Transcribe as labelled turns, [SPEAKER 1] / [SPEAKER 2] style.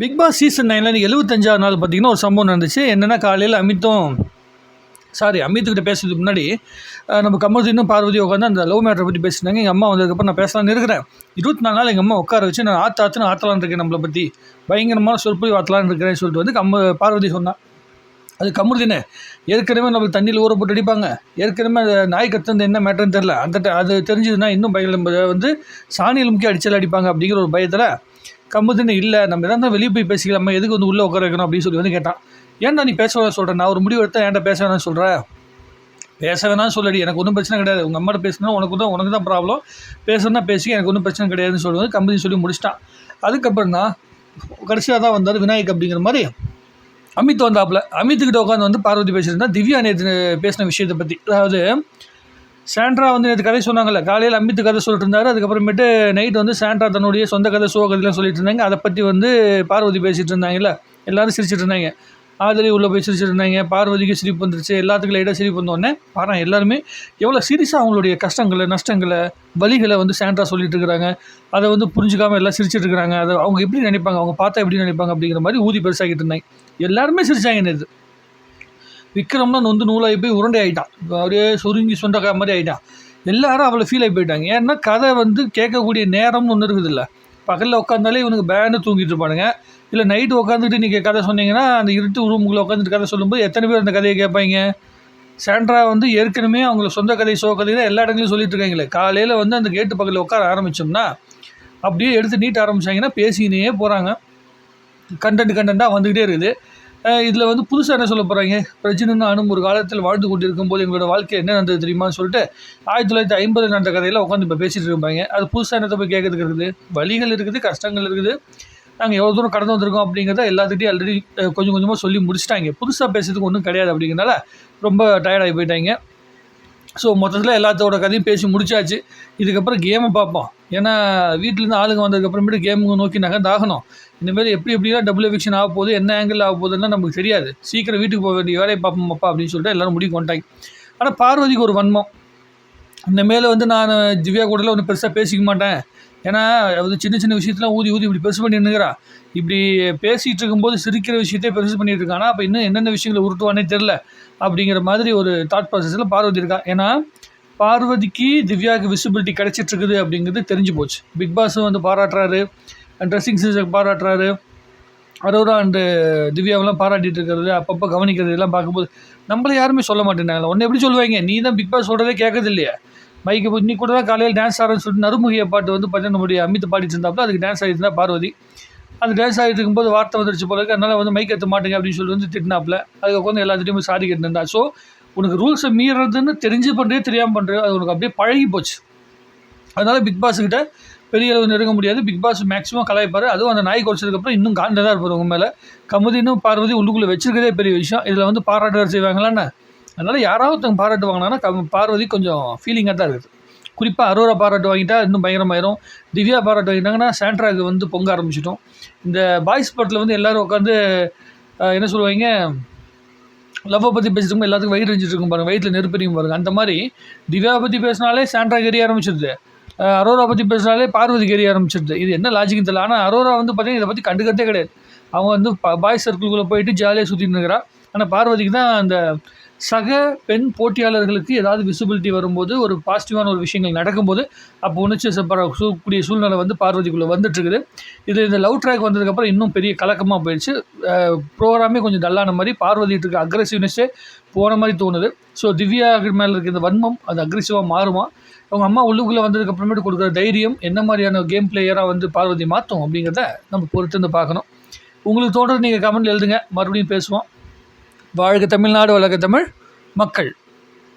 [SPEAKER 1] Big Boss season நைனில் நீங்கள் எழுபத்தஞ்சாவது நாள் பார்த்தீங்கன்னா ஒரு சம்பவம் நடந்துச்சு. என்னென்னா காலையில் அமித்தும் சாரி அமித்துக்கிட்ட பேசுறதுக்கு முன்னாடி நம்ம கமருதீனும் பார்வதி உட்காந்து அந்த லவ் மேட்டரை பற்றி பேசினாங்க. எங்கள் அம்மா வந்ததுக்கப்புறம் நான் பேசலாம்னு இருக்கிறேன். இருபத்தி நாலு நாள் எங்கள் அம்மா உட்கார வச்சு நான் ஆற்று ஆற்றுன்னு ஆத்தலான்னு இருக்கேன் நம்மளை பற்றி பயங்கரமான சொற்பொழி ஆற்றலான்னு இருக்கிறேன்னு சொல்லிட்டு வந்து கம்ம பார்வதி சொன்னான் அது கமருதீனே ஏற்கனவே நம்மளுக்கு தண்ணியில் ஊற போட்டு அடிப்பாங்க. ஏற்கனவே அந்த நாய் கத்துனது என்ன மேட்டர்னு தெரில அந்த அது தெரிஞ்சதுன்னா இன்னும் பயம் வந்து சாணியில் முக்கிய அடிச்சல் அடிப்பாங்க அப்படிங்கிற ஒரு பயத்தில் கம்முதுன்னு இல்லை நம்ம எதாவது வெளியே போய் பேசிக்கலாமா எதுக்கு வந்து உள்ளே உட்கார வைக்கணும் அப்படின்னு சொல்லி வந்து கேட்டான். ஏன்டா நீ பேச வேணாம் சொல்கிறேன் நான் ஒரு முடிவு எடுத்தால் ஏன்டா பேச வேணாம்னு சொல்கிறேன் பேச வேணாம் சொல்லடி எனக்கு ஒன்றும் பிரச்சனை கிடையாது. உங்கள் அம்மாட்ட பேசினா உனக்கு தான் உனக்கு தான் ப்ராப்ளம் பேசுனா பேசி எனக்கு ஒன்றும் பிரச்சனை கிடையாதுன்னு சொல்லுவது கம்பெனி சொல்லி முடிச்சிட்டான். அதுக்கப்புறம் தான் கடைசியாக தான் வந்தார் விநாயக் அப்படிங்கிற மாதிரி. அமித் வந்தாப்புல. அமித்துக்கிட்ட உட்காந்து வந்து பார்வதி பேசியிருந்தா திவ்யா நேற்று பேசின விஷயத்தை பற்றி அதாவது சாண்ட்ரா வந்து நேற்று கதை சொன்னாங்கல்ல காலையில் அமித்து கதை சொல்லிட்டு இருந்தாரு அதுக்கப்புறமேட்டு நைட் வந்து சாண்ட்ரா தன்னுடைய சொந்த கதை சோ கதைலாம் சொல்லிட்டு இருந்தாங்க அதை பற்றி வந்து பார்வதி பேசிகிட்டு இருந்தாங்கல்ல எல்லோரும் சிரிச்சிட்டு இருந்தாங்க ஆதரி உள்ளே போய் சிரிச்சிட்டு இருந்தாங்க பார்வதிக்கு சிரிப்பு வந்துருச்சு எல்லாத்துக்கும் லைட்டாக சிரிப்பு வந்தோடனே பாரு எல்லாருமே எவ்வளோ சீரியஸாக அவங்களுடைய கஷ்டங்களை நஷ்டங்களை வலிகளை வந்து சாண்ட்ரா சொல்லிட்டு இருக்கிறாங்க அதை வந்து புரிஞ்சுக்காமல் எல்லாம் சிரிச்சிட்டு இருக்கிறாங்க அதை அவங்க எப்படி நினைப்பாங்க அவங்க பார்த்தா எப்படி நினைப்பாங்க அப்படிங்கிற மாதிரி ஊதி பெருசாகிட்டு இருந்தாங்க எல்லாருமே சிரிச்சாங்க நேற்று விக்ரம்னா நொந்து நூலாகி போய் உருண்டை ஆகிட்டான் அப்படியே சுருங்கி சொண்டக்கா மாதிரி ஆகிட்டான் எல்லாரும் அவளை ஃபீல் ஆகி போயிட்டாங்க. ஏன்னா கதை வந்து கேட்கக்கூடிய நேரம்னு ஒன்று இருக்குது இல்லை பகலில் உட்காந்தாலே இவனுக்கு பேனு தூங்கிட்டு இருப்பானுங்க. இல்லை நைட்டு உட்காந்துட்டு நீங்கள் கதை சொன்னீங்கன்னா அந்த இருட்டு ரூமுக்குள்ளே உட்காந்துட்டு கதை சொல்லும்போது எத்தனை பேர் அந்த கதையை கேட்பாங்க? சாண்ட்ரா வந்து ஏற்கனவே அவங்கள சொந்த கதை சோ கதை தான் எல்லா இடங்களையும் சொல்லிட்டு இருக்காங்களே. காலையில் வந்து அந்த கேட்டு பக்கத்தில் உட்கார ஆரம்பிச்சோம்னா அப்படியே எடுத்து நீட்ட ஆரம்பிச்சாங்கன்னா பேசினே போகிறாங்க கண்டென்ட் கண்டென்ட்டாக வந்துக்கிட்டே இருக்குது. இதில் வந்து புதுசாக என்ன சொல்ல போகிறாங்க பிரச்சனைன்னு அனும் ஒரு காலத்தில் வாழ்ந்து கொண்டு இருக்கும்போது எங்களோட வாழ்க்கை என்ன நடந்தது தெரியுமான்னு சொல்லிட்டு ஆயிரத்தி தொள்ளாயிரத்தி ஐம்பது நடந்த கதையில் உட்காந்து இப்போ பேசிகிட்டு இருப்பாங்க அது புதுசாக என்னத்தை போய் கேட்கறதுக்கு இருக்குது? வழிகள் இருக்குது கஷ்டங்கள் இருக்குது. நாங்கள் எவ்வளோ தூரம் கடந்து வந்திருக்கோம் அப்படிங்கிறத எல்லாத்துக்கிட்டையும் ஆல்ரெடி கொஞ்சம் கொஞ்சமாக சொல்லி முடிச்சிட்டாங்க. புதுசாக பேசுறதுக்கு ஒன்றும் கிடையாது அப்படிங்கிறனால ரொம்ப டயர்டாகி போயிட்டாங்க. ஸோ மொத்தத்தில் எல்லாத்தோட கதையும் பேசி முடிச்சாச்சு. இதுக்கப்புறம் கேமை பார்ப்போம். ஏன்னா வீட்டிலேருந்து ஆளுங்க வந்ததுக்கப்புறமேட்டு கேமுங்க நோக்கி நகர்ந்தாகணும். இந்தமாரி எப்படி எப்படிலாம் டபுள் எவிக்ஷன் ஆக போகுது என்ன ஆங்கிள் ஆக போகுதுன்னா நமக்கு தெரியாது. சீக்கிரம் வீட்டுக்கு போக வேண்டிய வேலையை பார்ப்போம் அப்பா அப்படின்னு சொல்லிட்டு எல்லோரும் முடிவு கொண்டாங்க ஆனால் பார்வதிக்கு ஒரு வன்மம். இனிமேல் வந்து நான் திவ்யா கூடலாம் ஒன்றும் பெருசாக பேசிக்க மாட்டேன். ஏன்னா அது சின்ன சின்ன விஷயத்தெலாம் ஊதி ஊதி இப்படி பெருசு பண்ணி இப்படி பேசிகிட்டு இருக்கும்போது சிரிக்கிற விஷயத்தையே பெருசு பண்ணிட்டு இருக்கானா? அப்போ இன்னும் என்னென்ன விஷயங்களை உருட்டுவானே தெரில அப்படிங்கிற மாதிரி ஒரு தாட் ப்ராசஸில் பார்வதி இருக்கா. ஏன்னா பார்வதிக்கு திவ்யாவுக்கு விசிபிலிட்டி கிடச்சிட்ருக்குது அப்படிங்கிறது தெரிஞ்சு போச்சு. பிக் பாஸும் வந்து பாராட்டுறாரு. ட்ரெஸ்ஸிங் சென்ஸை பாராட்டுறாரு. அரோரா அண்டு திவ்யாவெல்லாம் பாராட்டிட்டு இருக்கிறது அப்பப்போ கவனிக்கிறது எல்லாம் பார்க்கும்போது நம்மள யாருமே சொல்ல மாட்டேங்கிறாங்க ஒன்று எப்படி சொல்லுவாங்க? நீ தான் பிக் பாஸ் சொல்கிறதே கேட்கறது இல்லையா. மைக்கு இன்னைக்கு கூட தான் காலையில் டான்ஸ் ஆடுறன்னு சொல்லிட்டு நறுமுகிய பாட்டு வந்து பார்த்தீங்கன்னா நம்முடைய அமித் பாடிட்டு இருந்தாப்புல அதுக்கு டான்ஸ் ஆடிட்டு இருந்தா பார்வதி. அந்த டான்ஸ் ஆடிட்டு இருக்கும்போது வார்த்தை வந்துருச்சு போல அதனால் வந்து மைக் ஏற்ற மாட்டேங்க அப்படின்னு சொல்லி வந்து திட்டினாப்புல அதுக்கு உட்காந்து எல்லாத்துட்டையும் சாரி கேட்டுருந்தா ஸோ உனக்கு ரூல்ஸை மீறதுன்னு தெரிஞ்சு பண்ணுறே தெரியாமல் பண்ணுறது அது உனக்கு அப்படியே பழகி போச்சு. அதனால் பிக் பாஸ்கிட்ட பெரிய அளவு நெருங்க முடியாது. பிக் பாஸ் மேக்ஸிமம் கலாய்ப்பார். அதுவும் அந்த நாய் குறைச்சதுக்கப்புறம் இன்னும் காண்டதாக தான் இருப்பார் உங்க மேலே. கமுதினும் பார்வதி உள்ளுக்குள்ளே வச்சிருக்கிறதே பெரிய விஷயம். இதில் வந்து பாராட்டுவார் செய்வாங்களான்னு அதனால் யாராவது ஒருத்தவங்க பாராட்டு வாங்கினாங்கன்னா பார்வதி கொஞ்சம் ஃபீலிங்காக தான் இருக்குது. குறிப்பாக அரோரா பாராட்டு வாங்கிட்டா இன்னும் பயங்கரமாயிரும். திவ்யா பாராட்டு வாங்கிட்டாங்கன்னா சாண்ட்ராக்கு வந்து பொங்க ஆரம்பிச்சிட்டோம் இந்த பாய்ஸ் படத்தில் வந்து எல்லாரும் உட்காந்து என்ன சொல்லுவாங்க லவ்வை பற்றி பேசிட்டு எல்லாத்துக்கும் வயிறு எரிஞ்சிட்டு இருக்கும் வயிற்றில் நெருப்பெரியும் பாருங்கள் அந்த மாதிரி திவ்யா பற்றி பேசினாலே சாண்ட்ராக் எரிய ஆரம்பிச்சிருது. அரோரா பற்றி பேசினாலே பார்வதிக்கு எரிய ஆரம்பிச்சிருது. இது என்ன லாஜிக்னு தெரியல. ஆனால் அரோரா வந்து பார்த்தீங்கன்னா இதை பற்றி கண்டுக்கிறதே கிடையாது. அவங்க வந்து பாய்ஸ் சர்க்கிள்குள்ளே போயிட்டு ஜாலியாக சுற்றிட்டு இருக்கிறா. ஆனால் பார்வதிக்கு தான் அந்த சக பெண் போட்டியாளர்களுக்கு ஏதாவது விசிபிலிட்டி வரும்போது ஒரு பாசிட்டிவான ஒரு விஷயங்கள் நடக்கும்போது அப்போ உணர்ச்சி கூடிய சூழ்நிலை வந்து பார்வதிக்குள்ளே வந்துட்டுருக்குது. இது இந்த லவ் ட்ராக் வந்ததுக்கப்புறம் இன்னும் பெரிய கலக்கமாக போயிடுச்சு. ப்ரோக்ராமே கொஞ்சம் டல்லான மாதிரி பார்வதிட்டு இருக்க அக்ரெசிவ்னஸ்ஸே போன மாதிரி தோணுது. ஸோ திவ்யா மேலே இருக்க இந்த வன்மம் அது அக்ரெசிவாக மாறுமா? அவங்க அம்மா உள்ளுக்குள்ளே வந்ததுக்கப்புறமேட்டு கொடுக்குற தைரியம் என்ன மாதிரியான கேம் பிளேயராக வந்து பார்வதி மாற்றும் அப்படிங்கிறத நம்ம பொறுத்து வந்து பார்க்கணும். உங்களுக்கு தோன்றது நீங்கள் கமெண்ட் எழுதுங்க. மறுபடியும் பேசுவோம். வாழ்க தமிழ்நாடு வளர்க தமிழ் மக்கள்.